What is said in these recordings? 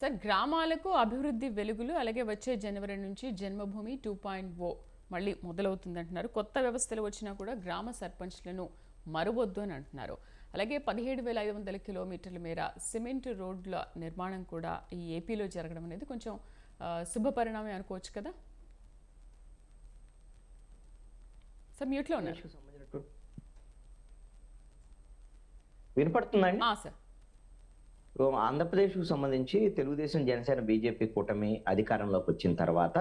Sir గ్రామాలకు అభివృద్ధి వెలుగులు అలాగే వచ్చే జనవరి నుంచి జన్మభూమి టూ పాయింట్ ఓ మళ్ళీ మొదలవుతుంది అంటున్నారు కొత్త వ్యవస్థలు వచ్చినా కూడా గ్రామ సర్పంచ్లను మరువొద్దు అని అంటున్నారు. అలాగే పదిహేడు వేల ఐదు వందల కిలోమీటర్ల మేర సిమెంట్ రోడ్ల నిర్మాణం కూడా ఈ ఏపీలో జరగడం అనేది కొంచెం శుభ పరిణామం అనుకోవచ్చు కదా? సార్ మ్యూట్లో ఉన్నారు. వినపడుతుందండి సార్. ఆంధ్రప్రదేశ్కు సంబంధించి తెలుగుదేశం జనసేన బీజేపీ కూటమి అధికారంలోకి వచ్చిన తర్వాత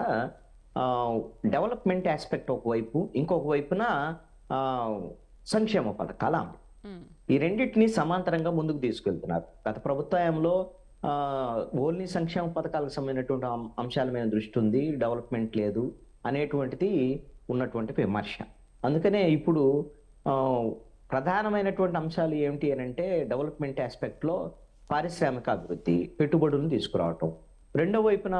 ఆ, డెవలప్మెంట్ ఆస్పెక్ట్ ఒకవైపు ఇంకొక వైపున సంక్షేమ పథకాల అమలు. ఈ రెండింటిని సమాంతరంగా ముందుకు తీసుకెళ్తున్నారు. గత ప్రభుత్వంలో ఓన్లీ సంక్షేమ పథకాలకు సంబంధించినటువంటి అంశాల మీద దృష్టి ఉంది డెవలప్మెంట్ లేదు అనేటువంటిది ఉన్నటువంటి విమర్శ. అందుకనే ఇప్పుడు ప్రధానమైనటువంటి అంశాలు ఏమిటి అని అంటే డెవలప్మెంట్ ఆస్పెక్ట్లో పారిశ్రామిక అభివృద్ధి పెట్టుబడులను తీసుకురావటం. రెండో వైపున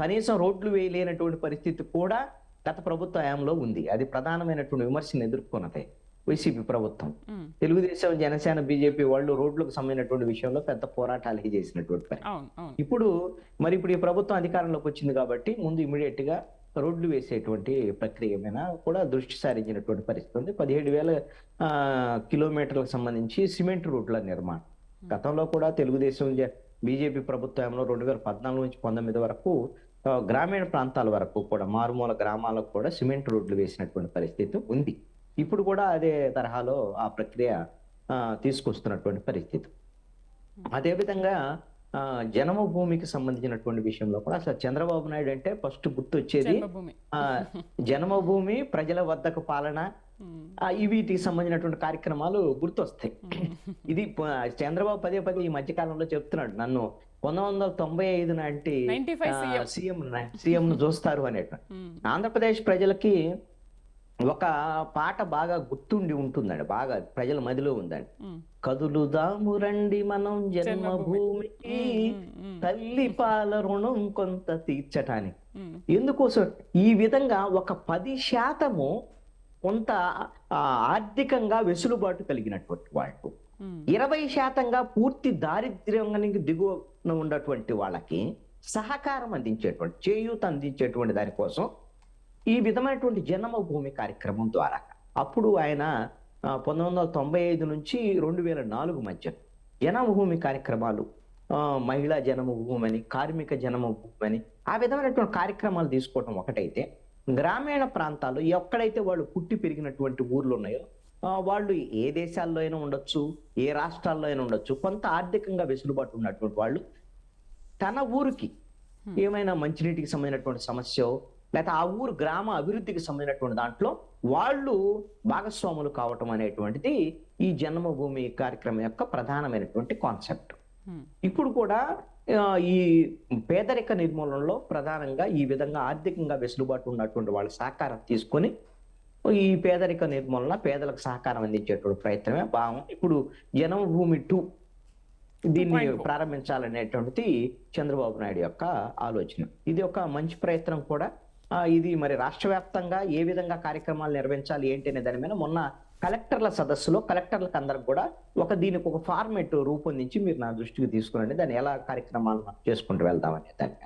కనీసం రోడ్లు వేయలేనటువంటి పరిస్థితి కూడా గత ప్రభుత్వ హయాంలో ఉంది. అది ప్రధానమైనటువంటి విమర్శను ఎదుర్కొన్నదే వైసీపీ ప్రభుత్వం. తెలుగుదేశం జనసేన బీజేపీ వాళ్ళు రోడ్లకు సంబంధించినటువంటి విషయంలో పెద్ద పోరాటాలు చేసినటువంటి పని. ఇప్పుడు మరి ఇప్పుడు ఈ ప్రభుత్వం అధికారంలోకి వచ్చింది కాబట్టి ముందు ఇమీడియట్గా రోడ్లు వేసేటువంటి ప్రక్రియ మీద కూడా దృష్టి సారించినటువంటి పరిస్థితి ఉంది. పదిహేడు వేల కిలోమీటర్లకు సంబంధించి సిమెంట్ రోడ్ల నిర్మాణం. గతంలో కూడా తెలుగుదేశం బీజేపీ ప్రభుత్వంలో రెండు వేల పద్నాలుగు నుంచి పంతొమ్మిది వరకు గ్రామీణ ప్రాంతాల వరకు కూడా మారుమూల గ్రామాలకు కూడా సిమెంట్ రోడ్లు వేసినటువంటి పరిస్థితి ఉంది. ఇప్పుడు కూడా అదే తరహాలో ఆ ప్రక్రియ ఆ, తీసుకొస్తున్నటువంటి పరిస్థితి. అదేవిధంగా జన్మభూమికి సంబంధించినటువంటి విషయంలో కూడా అసలు చంద్రబాబు నాయుడు అంటే ఫస్ట్ గుర్తు వచ్చేది జన్మభూమి ప్రజల వద్దకు పాలన వీటికి సంబంధించినటువంటి కార్యక్రమాలు గుర్తొస్తాయి. ఇది చంద్రబాబు పదే పదే ఈ మధ్య కాలంలో చెప్తున్నాడు నన్ను పంతొమ్మిది వందల తొంభై ఐదు నాటి 95 సీఎం. సీఎం చూస్తారు అనేటువంటి. ఉమ్, ఆంధ్రప్రదేశ్ ప్రజలకి ఒక పాట బాగా గుర్తుండి ఉంటుందండి బాగా ప్రజల మదిలో ఉందండి. కదులుదాము రండి మనం జన్మభూమికి తల్లి పాల రుణం కొంత తీర్చటానికి. ఎందుకోసం? ఈ విధంగా ఒక పది శాతము కొంత ఆర్థికంగా వెసులుబాటు కలిగినటువంటి వాళ్ళు. ఇరవై శాతంగా పూర్తి దారిద్ర్యానికి దిగువన ఉన్నటువంటి వాళ్ళకి సహకారం అందించేటువంటి చేయూత అందించేటువంటి దానికోసం ఈ విధమైనటువంటి జన్మభూమి కార్యక్రమం ద్వారా. అప్పుడు ఆయన పంతొమ్మిది వందల తొంభై ఐదు నుంచి రెండు వేల నాలుగు మధ్య జన్మభూమి కార్యక్రమాలు మహిళా జన్మభూమి అని కార్మిక జన్మభూమి అని ఆ విధమైనటువంటి కార్యక్రమాలు తీసుకోవటం ఒకటైతే గ్రామీణ ప్రాంతాల్లో ఎక్కడైతే వాళ్ళు పుట్టి పెరిగినటువంటి ఊర్లు ఉన్నాయో వాళ్ళు ఏ దేశాల్లో అయినా ఉండొచ్చు ఏ రాష్ట్రాల్లో అయినా ఉండొచ్చు కొంత ఆర్థికంగా వెసులుబాటు ఉన్నటువంటి వాళ్ళు తన ఊరికి ఏమైనా మంచినీటికి సంబంధించినటువంటి సమస్య లేకపోతే ఆ ఊరు గ్రామ అభివృద్ధికి సంబంధించినటువంటి దాంట్లో వాళ్ళు భాగస్వాములు కావటం అనేటువంటిది ఈ జన్మభూమి కార్యక్రమం యొక్క ప్రధానమైనటువంటి కాన్సెప్ట్ ఇప్పుడు కూడా ఈ పేదరిక నిర్మూలనలో ప్రధానంగా ఈ విధంగా ఆర్థికంగా వెసులుబాటు ఉన్నటువంటి వాళ్ళ సహకారం తీసుకొని ఈ పేదరిక నిర్మూలన పేదలకు సహకారం అందించేటువంటి ప్రయత్నమే భాగం ఇప్పుడు జన్మభూమి టూ దీన్ని 2.0. ప్రారంభించాలనేటువంటిది చంద్రబాబు నాయుడు యొక్క ఆలోచన. ఇది ఒక మంచి ప్రయత్నం కూడా. ఇది మరి రాష్ట్ర వ్యాప్తంగా ఏ విధంగా కార్యక్రమాలు నిర్వహించాలి ఏంటి అనే దాని మీద మొన్న కలెక్టర్ల సదస్సులో కలెక్టర్లకు అందరికి కూడా ఒక దీనికి ఒక ఫార్మేట్ రూపొందించి మీరు నా దృష్టికి తీసుకురండి. దాన్ని ఎలా కార్యక్రమాలు చేసుకుంటూ వెళ్దామనే దాని.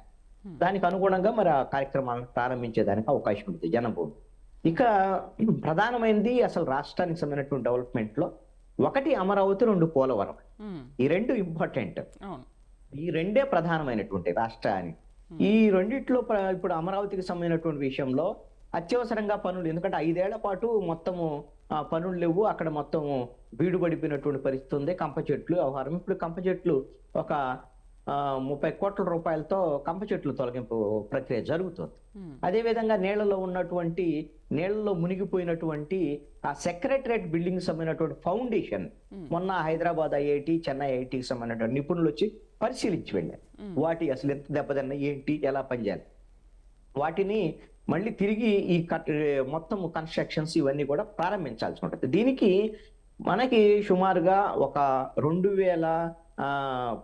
దానికి అనుగుణంగా మరి ఆ కార్యక్రమాలను ప్రారంభించేదానికి అవకాశం ఉంటుంది జనభూమి. ఇక ప్రధానమైనది అసలు రాష్ట్రానికి సంబంధించినటువంటి డెవలప్మెంట్లో ఒకటి అమరావతి రెండు పోలవరం. ఈ రెండు ఇంపార్టెంట్. ఈ రెండే ప్రధానమైనటువంటి రాష్ట్రానికి. ఈ రెండిట్లో ఇప్పుడు అమరావతికి సంబంధించినటువంటి విషయంలో అత్యవసరంగా పనులు ఎందుకంటే ఐదేళ్ళ పాటు మొత్తము పనులు లేవు. అక్కడ మొత్తము బీడు పడిపోయినటువంటి పరిస్థితి ఉంది. కంప చెట్లు వ్యవహారం. ఇప్పుడు కంప చెట్లు ఒక ముప్పై కోట్ల రూపాయలతో కంప చెట్లు తొలగింపు ప్రక్రియ జరుగుతుంది. అదేవిధంగా నీళ్ళలో ఉన్నటువంటి నీళ్ళలో మునిగిపోయినటువంటి ఆ సెక్రటరేట్ బిల్డింగ్ సంబంధించినటువంటి ఫౌండేషన్. మొన్న హైదరాబాద్ ఐఐటి చెన్నై ఐఐటికి సంబంధించినటువంటి నిపుణులు వచ్చి పరిశీలించి వెళ్ళారు. వాటి అసలు ఎంత దెబ్బతిన్నా ఏంటి ఎలా పనిచేయాలి? వాటిని మళ్ళీ తిరిగి ఈ మొత్తం కన్స్ట్రక్షన్స్ ఇవన్నీ కూడా ప్రారంభించాల్సి ఉంటుంది. దీనికి మనకి సుమారుగా ఒక రెండు వేల ఆ,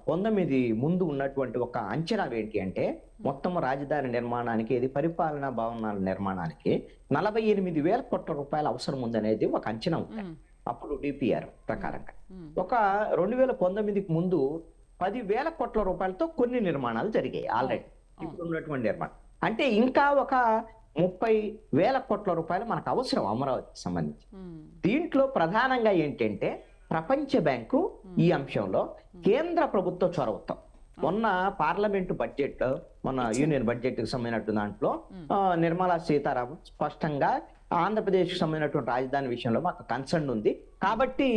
పంతొమ్మిది ముందు ఉన్నటువంటి ఒక అంచనా ఏంటి అంటే మొత్తం రాజధాని నిర్మాణానికి ఇది పరిపాలనా భవనాల నిర్మాణానికి నలభై ఎనిమిది వేల కోట్ల రూపాయల అవసరం ఉందనేది ఒక అంచనా ఉంది. ఉమ్, అప్పుడు డిపిఆర్ ప్రకారంగా. ఉమ్, ఒక రెండు వేల పంతొమ్మిదికి ముందు పదివేల కోట్ల రూపాయలతో కొన్ని నిర్మాణాలు జరిగాయి ఆల్రెడీ ఇప్పుడు ఉన్నటువంటి నిర్మాణం. అంటే ఇంకా ఒక ముప్పై వేల కోట్ల రూపాయలు మనకు అవసరం అమరావతికి సంబంధించి. దీంట్లో ప్రధానంగా ఏంటంటే ప్రపంచ బ్యాంకు ఈ అంశంలో కేంద్ర ప్రభుత్వ చొరవతో. మొన్న పార్లమెంటు బడ్జెట్ మన యూనియన్ బడ్జెట్కి సంబంధించిన దాంట్లో నిర్మలా సీతారామన్ స్పష్టంగా ఆంధ్రప్రదేశ్కి సంబంధించినటువంటి రాజధాని విషయంలో మాకు కన్సర్న్ ఉంది. కాబట్టి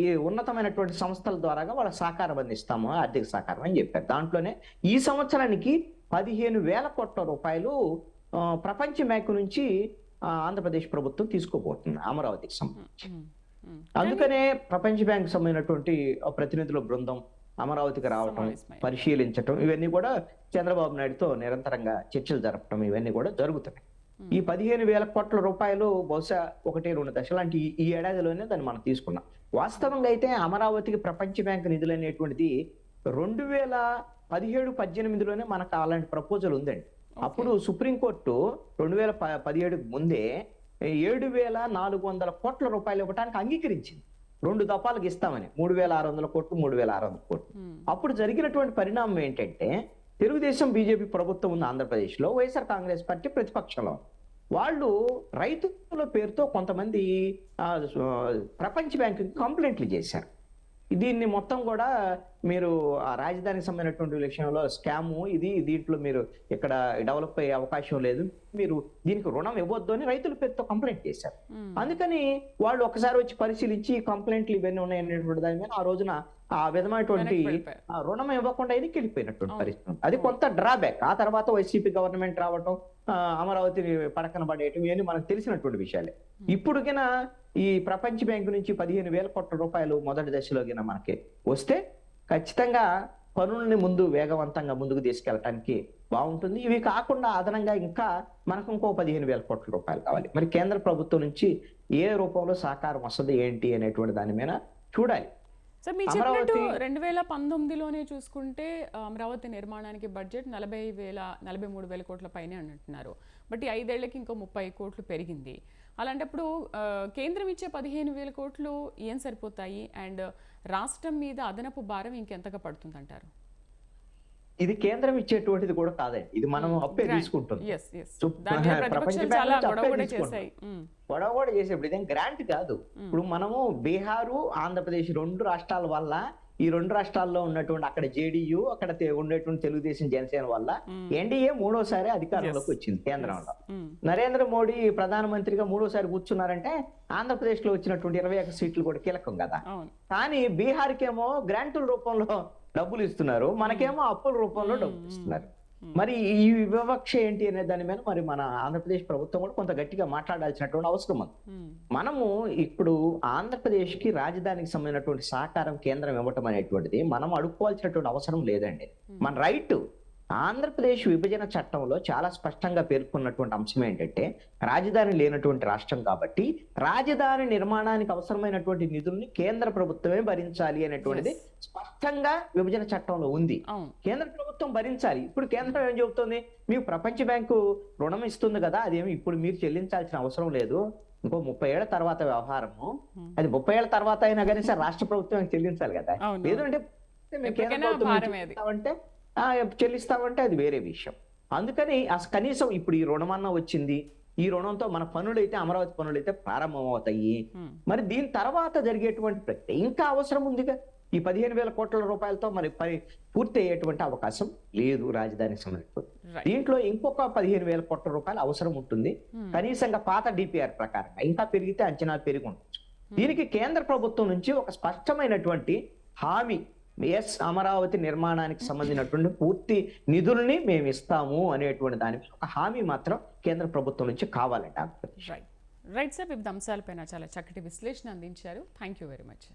ఈ ఉన్నతమైనటువంటి సంస్థల ద్వారాగా వాళ్ళ సహకారం అందిస్తాము ఆర్థిక సహకారం అని చెప్పారు దాంట్లోనే ఈ సంవత్సరానికి పదిహేను వేల కోట్ల రూపాయలు ప్రపంచ బ్యాంకు నుంచి ఆంధ్రప్రదేశ్ ప్రభుత్వం తీసుకోబోతుంది అమరావతికి సంబంధించి. అందుకనే ప్రపంచ బ్యాంక్ సంబంధించినటువంటి ప్రతినిధుల బృందం అమరావతికి రావటం. పరిశీలించటం ఇవన్నీ కూడా చంద్రబాబు నాయుడుతో నిరంతరంగా చర్చలు జరపటం ఇవన్నీ కూడా జరుగుతున్నాయి ఈ పదిహేను వేల కోట్ల రూపాయలు బహుశా ఒకటి రెండు దశలు అంటే ఈ- ఏడాదిలోనే దాన్ని మనం తీసుకున్నాం. వాస్తవంగా అయితే అమరావతికి ప్రపంచ బ్యాంక్ నిధులు అనేటువంటిది రెండు వేల పదిహేడు పద్దెనిమిదిలోనే మనకు అలాంటి ప్రపోజల్ ఉందండి. అప్పుడు సుప్రీంకోర్టు రెండు వేల ప- పదిహేడుకు ముందే ఏడు వేల నాలుగు వందల కోట్ల రూపాయలు ఇవ్వడానికి అంగీకరించింది. రెండు దఫాలకు ఇస్తామని. మూడు వేల ఆరు వందల కోట్లు మూడు వేల ఆరు వందల కోట్లు. అప్పుడు జరిగినటువంటి పరిణామం ఏంటంటే తెలుగుదేశం బీజేపీ ప్రభుత్వం ఉన్న ఆంధ్రప్రదేశ్లో వైఎస్ఆర్ కాంగ్రెస్ పార్టీ ప్రతిపక్షంలో. వాళ్ళు రైతుల పేరుతో కొంతమంది ప్రపంచ బ్యాంకుకి కంప్లైంట్లు చేశారు. దీన్ని మొత్తం కూడా మీరు ఆ రాజధానికి సంబంధించినటువంటి విషయంలో స్కాము ఇది దీంట్లో మీరు ఇక్కడ డెవలప్ అయ్యే అవకాశం లేదు. మీరు దీనికి రుణం ఇవ్వద్దు అని రైతుల పేరుతో కంప్లైంట్ చేశారు. అందుకని వాళ్ళు ఒకసారి వచ్చి పరిశీలించి కంప్లైంట్లు ఇవన్నీ ఉన్నాయనేటువంటి దాని మీద ఆ రోజున ఆ విధమైనటువంటి రుణం ఇవ్వకుండా ఇది వెళ్ళిపోయినటువంటి పరిస్థితి. అది కొంత డ్రాబ్యాక్ ఆ తర్వాత వైసీపీ గవర్నమెంట్ రావటం అమరావతిని పడకన పడేయటం ఇవన్నీ మనకు తెలిసినటువంటి విషయాలే. ఇప్పుడు గిన ఈ ప్రపంచ బ్యాంకు నుంచి పదిహేను వేల కోట్ల రూపాయలు మొదటి దశలో గిన మనకి వస్తే ఖచ్చితంగా పనుల్ని ముందు వేగవంతంగా ముందుకు తీసుకెళ్ళటానికి బాగుంటుంది. ఇవి కాకుండా అదనంగా ఇంకా మనకు ఇంకో పదిహేను వేల కోట్ల రూపాయలు కావాలి. మరి కేంద్ర ప్రభుత్వం నుంచి ఏ రూపంలో సహకారం వస్తుంది ఏంటి అనేటువంటి దాని మీద చూడాలి. సార్ మీరు చెప్పినట్టు రెండు వేల పంతొమ్మిదిలోనే చూసుకుంటే అమరావతి నిర్మాణానికి బడ్జెట్ నలభై వేల నలభై మూడు వేల కోట్ల పైనే అని అంటున్నారు బట్ ఈ ఐదేళ్ళకి ఇంకో ముప్పై కోట్లు పెరిగింది. అలాంటప్పుడు కేంద్రం ఇచ్చే పదిహేను వేల కోట్లు ఏం సరిపోతాయి? అండ్ రాష్ట్రం మీద అదనపు భారం ఇంకెంతగా పడుతుందంటారు? ఇది కేంద్రం ఇచ్చేటువంటిది కూడా కాదండి. ఇది మనం అప్పే తీసుకుంటుంది నుంచి గొడవ కూడా తీసుకుంటాం. చేశాయి. మ్మ్. గొడవ కూడా చేసేప్పుడు ఇదేం గ్రాంట్ కాదు. ఇప్పుడు మనము బీహారు ఆంధ్రప్రదేశ్ రెండు రాష్ట్రాల వల్ల ఈ రెండు రాష్ట్రాల్లో ఉన్నటువంటి అక్కడ జేడీయూ అక్కడ ఉండేటువంటి తెలుగుదేశం జనసేన వల్ల ఎన్డీఏ మూడోసారి అధికారంలోకి వచ్చింది కేంద్రంలో. నరేంద్ర మోడీ ప్రధానమంత్రిగా మూడోసారి కూర్చున్నారంటే ఆంధ్రప్రదేశ్లో వచ్చినటువంటి ఇరవై ఒక్క సీట్లు కూడా కీలకం కదా. కానీ బీహార్కి ఏమో గ్రాంటుల రూపంలో డబ్బులు ఇస్తున్నారు మనకేమో అప్పుల రూపంలో డబ్బులు ఇస్తున్నారు. మరి ఈ వివక్ష ఏంటి అనే దాని మీద మరి మన ఆంధ్రప్రదేశ్ ప్రభుత్వం కూడా కొంత గట్టిగా మాట్లాడాల్సినటువంటి అవసరం ఉంది. మ్మ్. మనము ఇప్పుడు ఆంధ్రప్రదేశ్కి రాజధానికి సంబంధించినటువంటి సహకారం కేంద్రం ఇవ్వటం అనేటువంటిది మనం అడుక్కోవాల్సినటువంటి అవసరం లేదండి. మన రైట్ ఆంధ్రప్రదేశ్ విభజన చట్టంలో చాలా స్పష్టంగా పేర్కొన్నటువంటి అంశం ఏంటంటే రాజధాని లేనటువంటి రాష్ట్రం కాబట్టి రాజధాని నిర్మాణానికి అవసరమైనటువంటి నిధుల్ని కేంద్ర ప్రభుత్వమే భరించాలి అనేటువంటిది స్పష్టంగా విభజన చట్టంలో ఉంది. కేంద్ర ప్రభుత్వం భరించాలి. ఇప్పుడు కేంద్రం ఏం చెబుతుంది? మీకు ప్రపంచ బ్యాంకు రుణం ఇస్తుంది కదా అదేమి ఇప్పుడు మీరు చెల్లించాల్సిన అవసరం లేదు. ఇంకో ముప్పై ఏళ్ళ తర్వాత వ్యవహారము. అది ముప్పై ఏళ్ళ తర్వాత అయినా కానీ సార్ రాష్ట్ర ప్రభుత్వం చెల్లించాలి కదా? అవును. లేదు అంటే అది. చెల్లిస్తామంటే అది వేరే విషయం. అందుకని అస- కనీసం ఇప్పుడు ఈ రుణమన్నా వచ్చింది ఈ రుణంతో మన పనులైతే అమరావతి పనులైతే ప్రారంభం అవుతాయి మ్మ్. మరి దీని తర్వాత జరిగేటువంటి ప్రక్రియ ఇంకా అవసరం ఉందిగా? ఈ పదిహేను వేల కోట్ల రూపాయలతో మరి పని పూర్తి అయ్యేటువంటి అవకాశం లేదు సంబంధించి. Right. దీంట్లో ఇంకొక పదిహేను వేల కోట్ల రూపాయలు అవసరం ఉంటుంది. కనీసంగా పాత డిపిఆర్ ప్రకారంగా ఇంకా పెరిగితే అంచనాలు పెరిగి ఉండొచ్చు. దీనికి కేంద్ర ప్రభుత్వం నుంచి ఒక స్పష్టమైనటువంటి హామీ ఎస్ అమరావతి నిర్మాణానికి సంబంధించినటువంటి పూర్తి నిధుల్ని మేము ఇస్తాము అనేటువంటి దాని ఒక హామీ మాత్రం కేంద్ర ప్రభుత్వం నుంచి కావాలంట. రైట్ రైట్ సార్ వివిధ అంశాలపైన చాలా చక్కటి విశ్లేషణ అందించారు. Thank you very much